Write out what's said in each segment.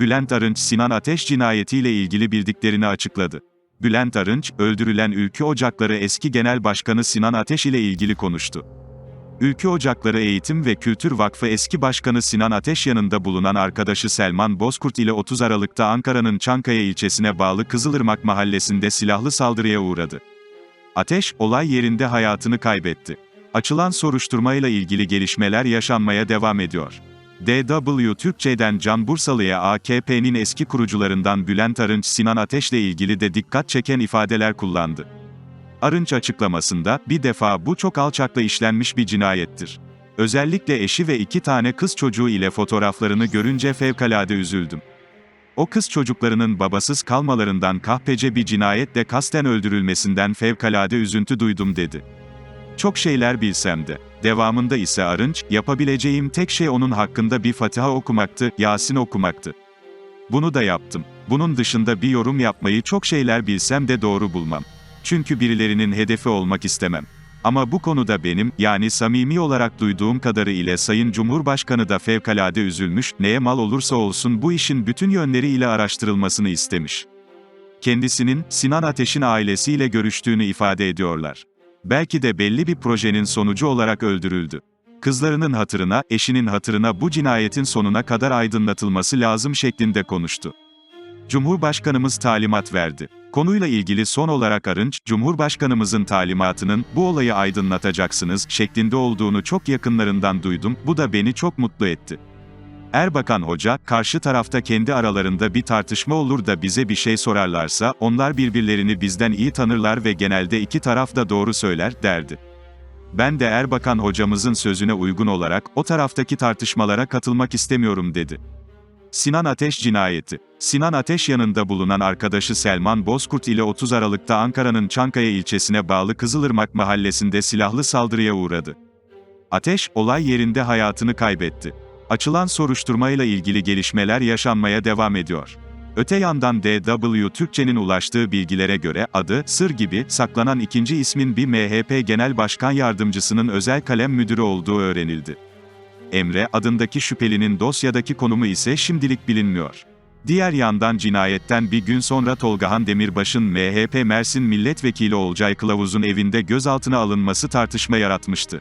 Bülent Arınç Sinan Ateş cinayetiyle ilgili bildiklerini açıkladı. Bülent Arınç, öldürülen Ülkü Ocakları eski genel başkanı Sinan Ateş ile ilgili konuştu. Ülkü Ocakları Eğitim ve Kültür Vakfı eski başkanı Sinan Ateş yanında bulunan arkadaşı Selman Bozkurt ile 30 Aralık'ta Ankara'nın Çankaya ilçesine bağlı Kızılırmak mahallesinde silahlı saldırıya uğradı. Ateş, olay yerinde hayatını kaybetti. Açılan soruşturmayla ilgili gelişmeler yaşanmaya devam ediyor. DW Türkçe'den Can Bursalı'ya AKP'nin eski kurucularından Bülent Arınç Sinan Ateş'le ilgili de dikkat çeken ifadeler kullandı. Arınç açıklamasında, bir defa bu çok alçakla işlenmiş bir cinayettir. Özellikle eşi ve iki tane kız çocuğu ile fotoğraflarını görünce fevkalade üzüldüm. O kız çocuklarının babasız kalmalarından kahpece bir cinayetle kasten öldürülmesinden fevkalade üzüntü duydum dedi. Çok şeyler bilsem de. Devamında ise Arınç, yapabileceğim tek şey onun hakkında bir Fatiha okumaktı, Yasin okumaktı. Bunu da yaptım. Bunun dışında bir yorum yapmayı çok şeyler bilsem de doğru bulmam. Çünkü birilerinin hedefi olmak istemem. Ama bu konuda benim, yani samimi olarak duyduğum kadarı ile Sayın Cumhurbaşkanı da fevkalade üzülmüş, neye mal olursa olsun bu işin bütün yönleriyle araştırılmasını istemiş. Kendisinin, Sinan Ateş'in ailesiyle görüştüğünü ifade ediyorlar. Belki de belli bir projenin sonucu olarak öldürüldü. Kızlarının hatırına, eşinin hatırına bu cinayetin sonuna kadar aydınlatılması lazım şeklinde konuştu. Cumhurbaşkanımız talimat verdi. Konuyla ilgili son olarak Arınç, Cumhurbaşkanımızın talimatının, bu olayı aydınlatacaksınız, şeklinde olduğunu çok yakınlarından duydum, bu da beni çok mutlu etti. Erbakan Hoca, karşı tarafta kendi aralarında bir tartışma olur da bize bir şey sorarlarsa, onlar birbirlerini bizden iyi tanırlar ve genelde iki taraf da doğru söyler, derdi. Ben de Erbakan hocamızın sözüne uygun olarak, o taraftaki tartışmalara katılmak istemiyorum dedi. Sinan Ateş cinayeti. Sinan Ateş yanında bulunan arkadaşı Selman Bozkurt ile 30 Aralık'ta Ankara'nın Çankaya ilçesine bağlı Kızılırmak mahallesinde silahlı saldırıya uğradı. Ateş, olay yerinde hayatını kaybetti. Açılan soruşturmayla ilgili gelişmeler yaşanmaya devam ediyor. Öte yandan DW Türkçe'nin ulaştığı bilgilere göre, adı, sır gibi, saklanan ikinci ismin bir MHP Genel Başkan Yardımcısının özel kalem müdürü olduğu öğrenildi. Emre adındaki şüphelinin dosyadaki konumu ise şimdilik bilinmiyor. Diğer yandan cinayetten bir gün sonra Tolgahan Demirbaş'ın MHP Mersin Milletvekili Olcay Kılavuz'un evinde gözaltına alınması tartışma yaratmıştı.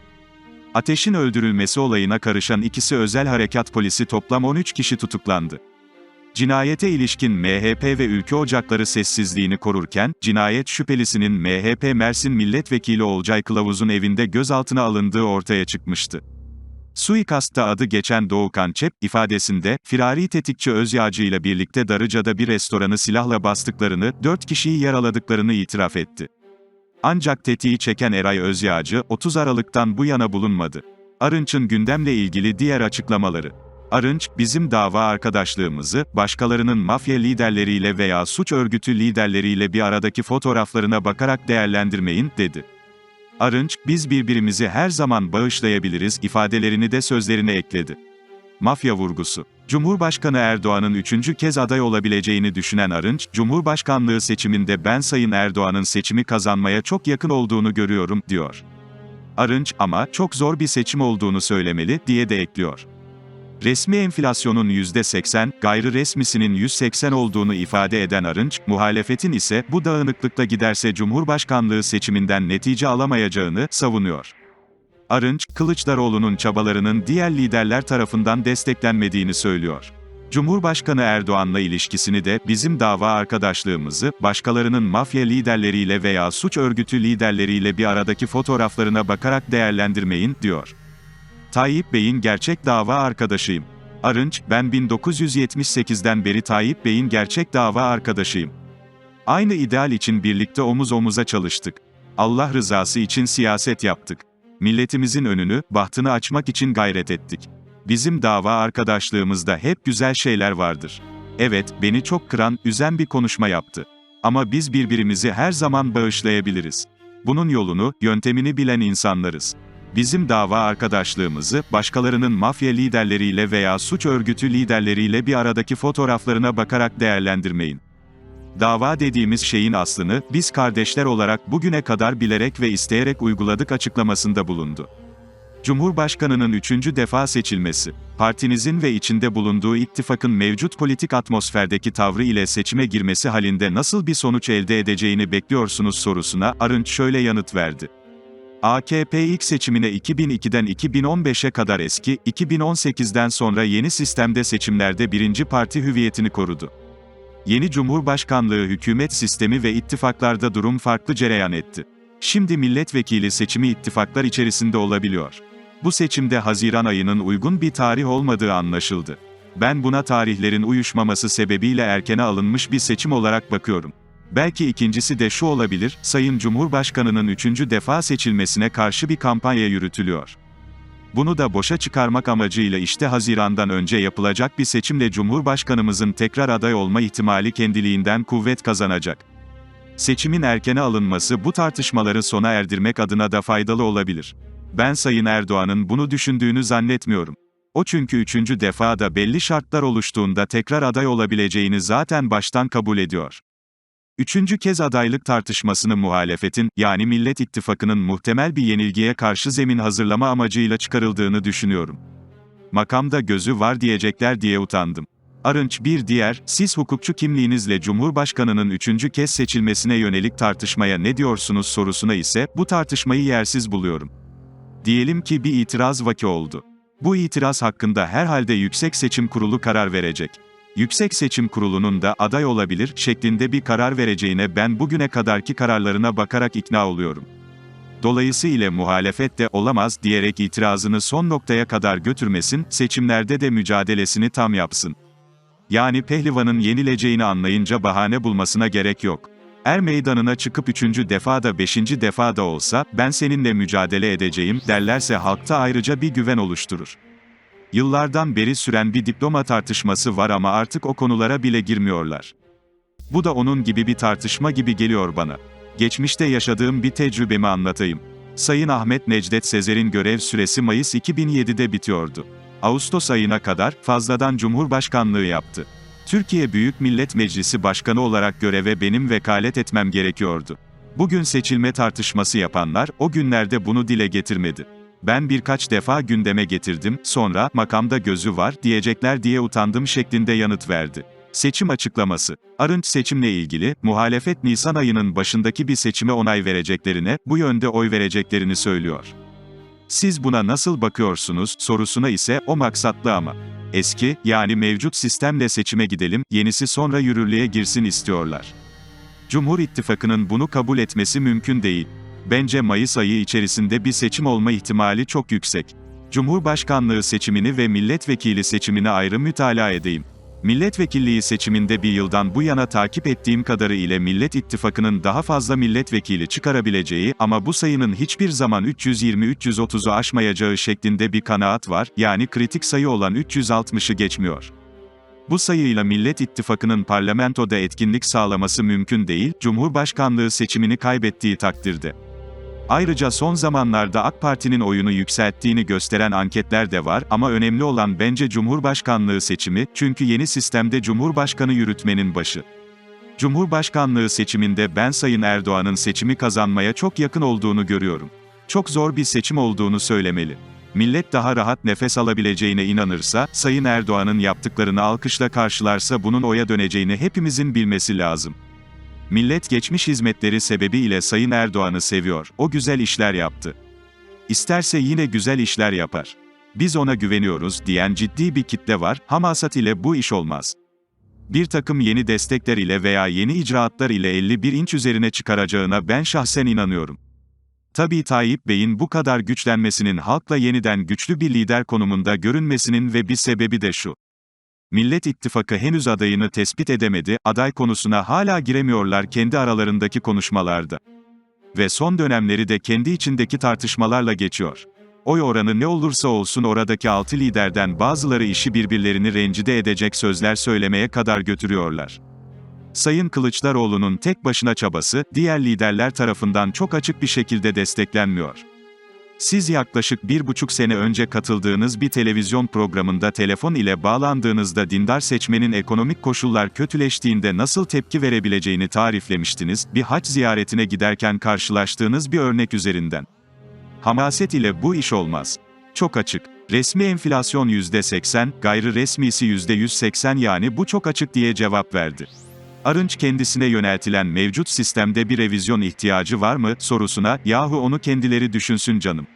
Ateş'in öldürülmesi olayına karışan ikisi özel harekat polisi toplam 13 kişi tutuklandı. Cinayete ilişkin MHP ve ülke ocakları sessizliğini korurken, cinayet şüphelisinin MHP Mersin Milletvekili Olcay Kılavuz'un evinde gözaltına alındığı ortaya çıkmıştı. Suikastta adı geçen Doğukan Çep, ifadesinde, firari tetikçi Özyağcı ile birlikte Darıca'da bir restoranı silahla bastıklarını, 4 kişiyi yaraladıklarını itiraf etti. Ancak tetiği çeken Eray Özyağcı, 30 Aralık'tan bu yana bulunmadı. Arınç'ın gündemle ilgili diğer açıklamaları. Arınç, bizim dava arkadaşlığımızı, başkalarının mafya liderleriyle veya suç örgütü liderleriyle bir aradaki fotoğraflarına bakarak değerlendirmeyin, dedi. Arınç, biz birbirimizi her zaman bağışlayabiliriz ifadelerini de sözlerine ekledi. Mafya vurgusu. Cumhurbaşkanı Erdoğan'ın üçüncü kez aday olabileceğini düşünen Arınç, Cumhurbaşkanlığı seçiminde ben Sayın Erdoğan'ın seçimi kazanmaya çok yakın olduğunu görüyorum, diyor. Arınç, ama çok zor bir seçim olduğunu söylemeli, diye de ekliyor. Resmi enflasyonun %80, gayri resmisinin 180 olduğunu ifade eden Arınç, muhalefetin ise bu dağınıklıkla giderse Cumhurbaşkanlığı seçiminden netice alamayacağını savunuyor. Arınç, Kılıçdaroğlu'nun çabalarının diğer liderler tarafından desteklenmediğini söylüyor. Cumhurbaşkanı Erdoğan'la ilişkisini de bizim dava arkadaşlığımızı başkalarının mafya liderleriyle veya suç örgütü liderleriyle bir aradaki fotoğraflarına bakarak değerlendirmeyin diyor. Tayyip Bey'in gerçek dava arkadaşıyım. Arınç, ben 1978'den beri Tayyip Bey'in gerçek dava arkadaşıyım. Aynı ideal için birlikte omuz omuza çalıştık. Allah rızası için siyaset yaptık. Milletimizin önünü, bahtını açmak için gayret ettik. Bizim dava arkadaşlığımızda hep güzel şeyler vardır. Evet, beni çok kıran, üzen bir konuşma yaptı. Ama biz birbirimizi her zaman bağışlayabiliriz. Bunun yolunu, yöntemini bilen insanlarız. Bizim dava arkadaşlığımızı, başkalarının mafya liderleriyle veya suç örgütü liderleriyle bir aradaki fotoğraflarına bakarak değerlendirmeyin. Dava dediğimiz şeyin aslını, biz kardeşler olarak bugüne kadar bilerek ve isteyerek uyguladık açıklamasında bulundu. Cumhurbaşkanının üçüncü defa seçilmesi, partinizin ve içinde bulunduğu ittifakın mevcut politik atmosferdeki tavrı ile seçime girmesi halinde nasıl bir sonuç elde edeceğini bekliyorsunuz sorusuna Arınç şöyle yanıt verdi. AKP ilk seçimine 2002'den 2015'e kadar eski, 2018'den sonra yeni sistemde seçimlerde birinci parti hüviyetini korudu. Yeni Cumhurbaşkanlığı hükümet sistemi ve ittifaklarda durum farklı cereyan etti. Şimdi milletvekili seçimi ittifaklar içerisinde olabiliyor. Bu seçimde Haziran ayının uygun bir tarih olmadığı anlaşıldı. Ben buna tarihlerin uyuşmaması sebebiyle erkene alınmış bir seçim olarak bakıyorum. Belki ikincisi de şu olabilir, Sayın Cumhurbaşkanının üçüncü defa seçilmesine karşı bir kampanya yürütülüyor. Bunu da boşa çıkarmak amacıyla işte Haziran'dan önce yapılacak bir seçimle Cumhurbaşkanımızın tekrar aday olma ihtimali kendiliğinden kuvvet kazanacak. Seçimin erkene alınması bu tartışmaları sona erdirmek adına da faydalı olabilir. Ben Sayın Erdoğan'ın bunu düşündüğünü zannetmiyorum. O çünkü üçüncü defa da belli şartlar oluştuğunda tekrar aday olabileceğini zaten baştan kabul ediyor. Üçüncü kez adaylık tartışmasını muhalefetin, yani Millet İttifakı'nın muhtemel bir yenilgiye karşı zemin hazırlama amacıyla çıkarıldığını düşünüyorum. Makamda gözü var diyecekler diye utandım. Arınç bir diğer, siz hukukçu kimliğinizle Cumhurbaşkanının üçüncü kez seçilmesine yönelik tartışmaya ne diyorsunuz sorusuna ise, bu tartışmayı yersiz buluyorum. Diyelim ki bir itiraz vaki oldu. Bu itiraz hakkında herhalde Yüksek Seçim Kurulu karar verecek. Yüksek Seçim Kurulu'nun da aday olabilir şeklinde bir karar vereceğine ben bugüne kadarki kararlarına bakarak ikna oluyorum. Dolayısıyla muhalefet de olamaz diyerek itirazını son noktaya kadar götürmesin, seçimlerde de mücadelesini tam yapsın. Yani pehlivanın yenileceğini anlayınca bahane bulmasına gerek yok. Er meydanına çıkıp üçüncü defa da beşinci defa da olsa, ben seninle mücadele edeceğim, derlerse halkta ayrıca bir güven oluşturur. Yıllardan beri süren bir diploma tartışması var ama artık o konulara bile girmiyorlar. Bu da onun gibi bir tartışma gibi geliyor bana. Geçmişte yaşadığım bir tecrübemi anlatayım. Sayın Ahmet Necdet Sezer'in görev süresi Mayıs 2007'de bitiyordu. Ağustos ayına kadar fazladan Cumhurbaşkanlığı yaptı. Türkiye Büyük Millet Meclisi Başkanı olarak göreve benim vekalet etmem gerekiyordu. Bugün seçilme tartışması yapanlar o günlerde bunu dile getirmedi. Ben birkaç defa gündeme getirdim, sonra makamda gözü var diyecekler diye utandım şeklinde yanıt verdi. Seçim açıklaması. Arınç seçimle ilgili, muhalefet Nisan ayının başındaki bir seçime onay vereceklerine, bu yönde oy vereceklerini söylüyor. Siz buna nasıl bakıyorsunuz sorusuna ise o maksatlı ama. Eski, yani mevcut sistemle seçime gidelim, yenisi sonra yürürlüğe girsin istiyorlar. Cumhur İttifakı'nın bunu kabul etmesi mümkün değil. Bence Mayıs ayı içerisinde bir seçim olma ihtimali çok yüksek. Cumhurbaşkanlığı seçimini ve milletvekili seçimini ayrı mütalaa edeyim. Milletvekilliği seçiminde bir yıldan bu yana takip ettiğim kadarı ile Millet İttifakı'nın daha fazla milletvekili çıkarabileceği ama bu sayının hiçbir zaman 320-330'u aşmayacağı şeklinde bir kanaat var, yani kritik sayı olan 360'ı geçmiyor. Bu sayıyla Millet İttifakı'nın parlamentoda etkinlik sağlaması mümkün değil, Cumhurbaşkanlığı seçimini kaybettiği takdirde. Ayrıca son zamanlarda AK Parti'nin oyunu yükselttiğini gösteren anketler de var ama önemli olan bence Cumhurbaşkanlığı seçimi, çünkü yeni sistemde Cumhurbaşkanı yürütmenin başı. Cumhurbaşkanlığı seçiminde ben Sayın Erdoğan'ın seçimi kazanmaya çok yakın olduğunu görüyorum. Çok zor bir seçim olduğunu söylemeli. Millet daha rahat nefes alabileceğine inanırsa, Sayın Erdoğan'ın yaptıklarını alkışla karşılarsa bunun oya döneceğini hepimizin bilmesi lazım. Millet geçmiş hizmetleri sebebiyle Sayın Erdoğan'ı seviyor, o güzel işler yaptı. İsterse yine güzel işler yapar. Biz ona güveniyoruz diyen ciddi bir kitle var, hamasat ile bu iş olmaz. Bir takım yeni destekler ile veya yeni icraatlar ile 51 inç üzerine çıkaracağına ben şahsen inanıyorum. Tabii Tayyip Bey'in bu kadar güçlenmesinin halkla yeniden güçlü bir lider konumunda görünmesinin ve bir sebebi de şu. Millet İttifakı henüz adayını tespit edemedi, aday konusuna hala giremiyorlar kendi aralarındaki konuşmalarda. Ve son dönemleri de kendi içindeki tartışmalarla geçiyor. Oy oranı ne olursa olsun oradaki altı liderden bazıları işi birbirlerini rencide edecek sözler söylemeye kadar götürüyorlar. Sayın Kılıçdaroğlu'nun tek başına çabası, diğer liderler tarafından çok açık bir şekilde desteklenmiyor. Siz yaklaşık bir buçuk sene önce katıldığınız bir televizyon programında telefon ile bağlandığınızda dindar seçmenin ekonomik koşullar kötüleştiğinde nasıl tepki verebileceğini tariflemiştiniz, bir haç ziyaretine giderken karşılaştığınız bir örnek üzerinden. Hamaset ile bu iş olmaz. Çok açık. Resmi enflasyon %80, gayri resmisi %180 yani bu çok açık diye cevap verdi. Arınç kendisine yöneltilen mevcut sistemde bir revizyon ihtiyacı var mı sorusuna, yahu onu kendileri düşünsün canım.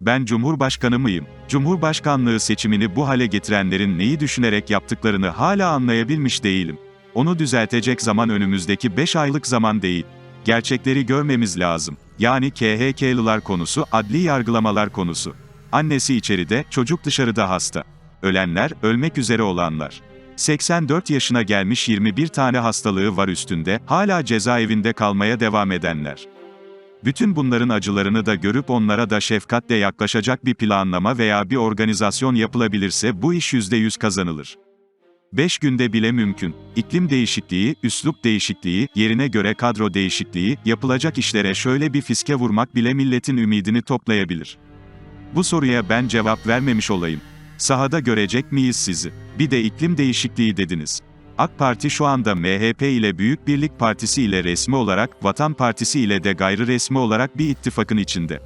Ben Cumhurbaşkanı mıyım? Cumhurbaşkanlığı seçimini bu hale getirenlerin neyi düşünerek yaptıklarını hala anlayabilmiş değilim. Onu düzeltecek zaman önümüzdeki 5 aylık zaman değil. Gerçekleri görmemiz lazım. Yani KHK'lılar konusu, adli yargılamalar konusu. Annesi içeride, çocuk dışarıda hasta. Ölenler, ölmek üzere olanlar. 84 yaşına gelmiş 21 tane hastalığı var üstünde, hala cezaevinde kalmaya devam edenler. Bütün bunların acılarını da görüp onlara da şefkatle yaklaşacak bir planlama veya bir organizasyon yapılabilirse bu iş %100 kazanılır. 5 günde bile mümkün. İklim değişikliği, üslup değişikliği, yerine göre kadro değişikliği, yapılacak işlere şöyle bir fiske vurmak bile milletin ümidini toplayabilir. Bu soruya ben cevap vermemiş olayım. Sahada görecek miyiz sizi? Bir de iklim değişikliği dediniz. AK Parti şu anda MHP ile Büyük Birlik Partisi ile resmi olarak, Vatan Partisi ile de gayri resmi olarak bir ittifakın içinde.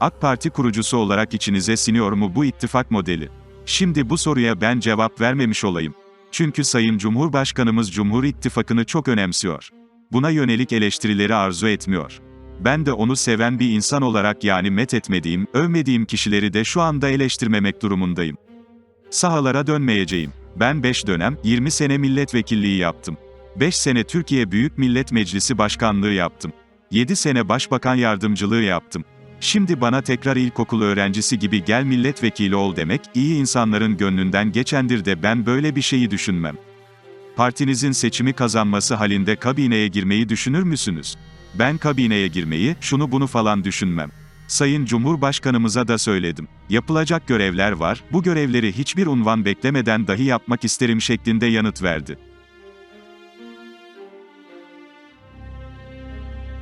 AK Parti kurucusu olarak içinize siniyor mu bu ittifak modeli? Şimdi bu soruya ben cevap vermemiş olayım. Çünkü Sayın Cumhurbaşkanımız Cumhur İttifakı'nı çok önemsiyor. Buna yönelik eleştirileri arzu etmiyor. Ben de onu seven bir insan olarak yani met etmediğim, övmediğim kişileri de şu anda eleştirmemek durumundayım. Sahalara dönmeyeceğim. Ben 5 dönem, 20 sene milletvekilliği yaptım. 5 sene Türkiye Büyük Millet Meclisi Başkanlığı yaptım. 7 sene Başbakan Yardımcılığı yaptım. Şimdi bana tekrar ilkokul öğrencisi gibi gel milletvekili ol demek, iyi insanların gönlünden geçendir de ben böyle bir şeyi düşünmem. Partinizin seçimi kazanması halinde kabineye girmeyi düşünür müsünüz? Ben kabineye girmeyi, şunu bunu falan düşünmem. Sayın Cumhurbaşkanımıza da söyledim. Yapılacak görevler var, bu görevleri hiçbir unvan beklemeden dahi yapmak isterim şeklinde yanıt verdi.